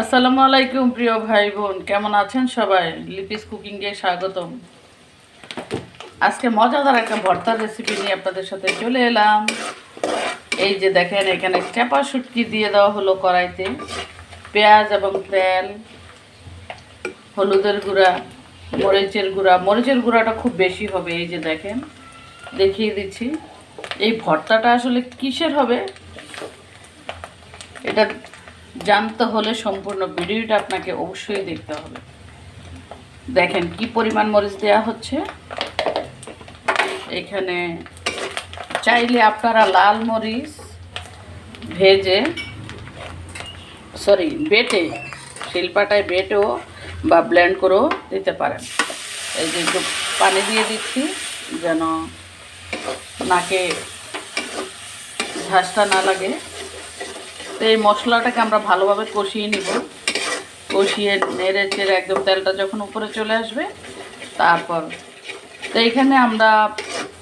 আসসালামু আলাইকুম, প্রিয় ভাই বোন কেমন আছেন সবাই? লিপিস কুকিংয়ে স্বাগতম। আজকে মজাদার একটা ভর্তার রেসিপি নিয়ে আপনাদের সাথে চলে এলাম। এই যে দেখেন, এখানে চাপা শুটকি দিয়ে দেওয়া হলো কড়াইতে। পেঁয়াজ এবং তেল, হলুদের গুঁড়া, মরিচের গুঁড়া। মরিচের গুঁড়াটা খুব বেশি হবে, এই যে দেখেন। দেখিয়ে দিচ্ছি। এই ভর্তাটা আসলে কিসের হবে? এটা জানতে হলে সম্পূর্ণ ভিডিওটা আপনাকে অবশ্যই দেখতে হবে। দেখেন কি পরিমাণ মরিচ দেওয়া হচ্ছে। এখানে চাইলে আপনারা লাল মরিচ ভেজে, সরি, বেটে, শিল্পাটায় বেটেও বা ব্লেন্ড করেও দিতে পারেন। এই যে একটু পানি দিয়ে দিচ্ছি যেন নাকে ঝাঁসটা না লাগে। তো এই মশলাটাকে আমরা ভালোভাবে কষিয়ে নিব। কষিয়ে নেড়ে চেড়ে একদম তেলটা যখন উপরে চলে আসবে, তারপর তো এখানে আমরা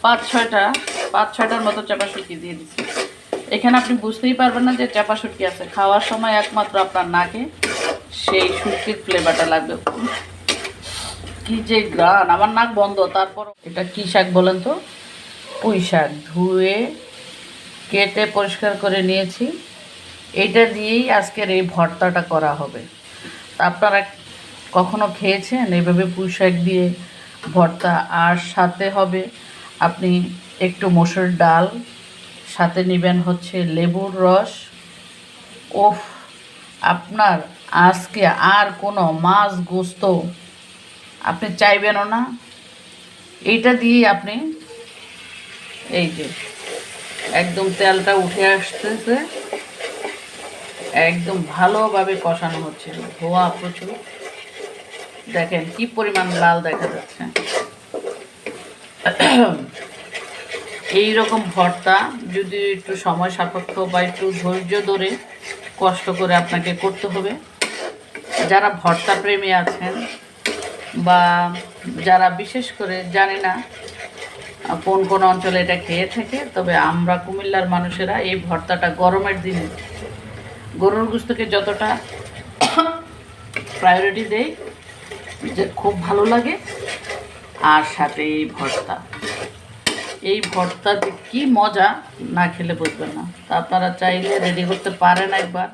পাঁচ ছয়টা, পাঁচ ছয়টার মতো চাপা দিয়ে দিচ্ছি এখানে আপনি বুঝতেই পারবেন না যে চাপা শুটকি আছে। খাওয়ার সময় একমাত্র আপনার নাকে সেই শুটকির ফ্লেভারটা লাগবে। কি যে গ্রান আমার নাক বন্ধ, তারপর এটা কি শাক বলেন তো? পুঁই শাক। ধুয়ে কেটে পরিষ্কার করে নিয়েছি। এইটা দিয়েই আজকের এই ভর্তাটা করা হবে। আপনারা কখনো খেয়েছেন? এইভাবে পুঁই শাক দিয়ে ভর্তা? আর সাথে হবে আপনি একটু মসুর ডাল, সাথে নেবেন হচ্ছে লেবুর রস। ওফ, আপনার আজকে আর কোনো মাছ গোস্ত আপনি চাইবেনও না। এইটা দিয়েই আপনি এই যে একদম তেলটা উঠে আসতেছে। একদম ভালোভাবে কষানো হচ্ছে। ধোয়া প্রচুর। দেখেন কি পরিমাণ লাল দেখা যাচ্ছে। এই রকম ভর্তা যদি একটু সময় সাপেক্ষ বা একটু ধৈর্য ধরে কষ্ট করে আপনাকে করতে হবে। যারা ভর্তা প্রেমী আছেন বা যারা বিশেষ করে জানি না কোন কোন অঞ্চলে এটা খেয়ে থাকে, তবে আমরা কুমিল্লার মানুষেরা এই ভর্তাটা গরমের দিনে গরুর গুস্তকে যতটা প্রায়োরিটি দেই, যে খুব ভালো লাগে, আর সাথে এই ভর্তা। এই ভর্তা কী মজা, না খেলে বুঝবেন না। তা আপনারা চাইলে রেডি করতে পারেন একবার।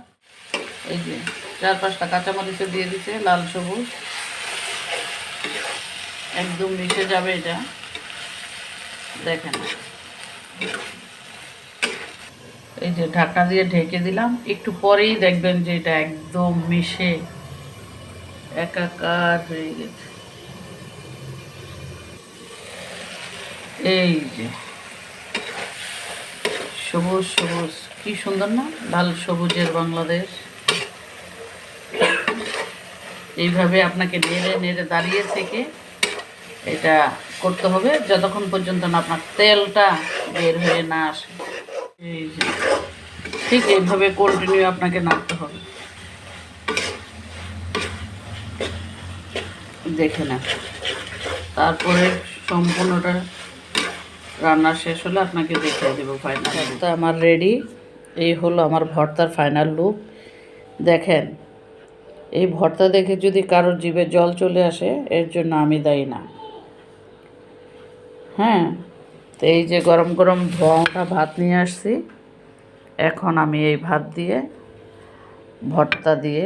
এই যে, চার পাঁচটা কাঁচামরিচে দিয়ে দিচ্ছে লাল সবুজ। একদম মিশে যাবে এটা। দেখেন। এই যে ঢাকা দিয়ে ঢেকে দিলাম, একটু পরেই দেখবেন যে এটা একদম মিশে একাকার হয়ে গেছে। এই যে সবুজ সবুজ, কি সুন্দর না? লাল সবুজের বাংলাদেশ। এইভাবে আপনাকে নেড়ে নেড়ে দাঁড়িয়ে থেকে এটা করতে হবে, যতক্ষণ পর্যন্ত না আপনার তেলটা বের হয়ে না আসে। ঠিক এইভাবে কন্টিনিউ আপনাকে নাড়তে হবে। দেখে না তারপরে সম্পূর্ণটা রান্না শেষ হলে আপনাকে দেখিয়ে দেবো ফাইনাল ভর্তা আমার রেডি এই হলো আমার ভর্তার ফাইনাল লুক দেখেন, এই ভর্তা দেখে যদি কারোর জিভে জল চলে আসে, এর জন্য আমি দায়ী না। হ্যাঁ? তো এই যে গরম গরম ধোঁয়াটা ভাত নিয়ে আসছি। এখন আমি এই ভাত দিয়ে ভর্তা দিয়ে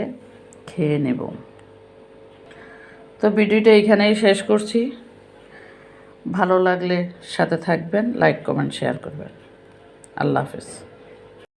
খেয়ে নেব। তো ভিডিওটা এখানেই শেষ করছি। ভালো লাগলে সাথে থাকবেন, লাইক, কমেন্ট, শেয়ার করবেন। আল্লাহ হাফেজ।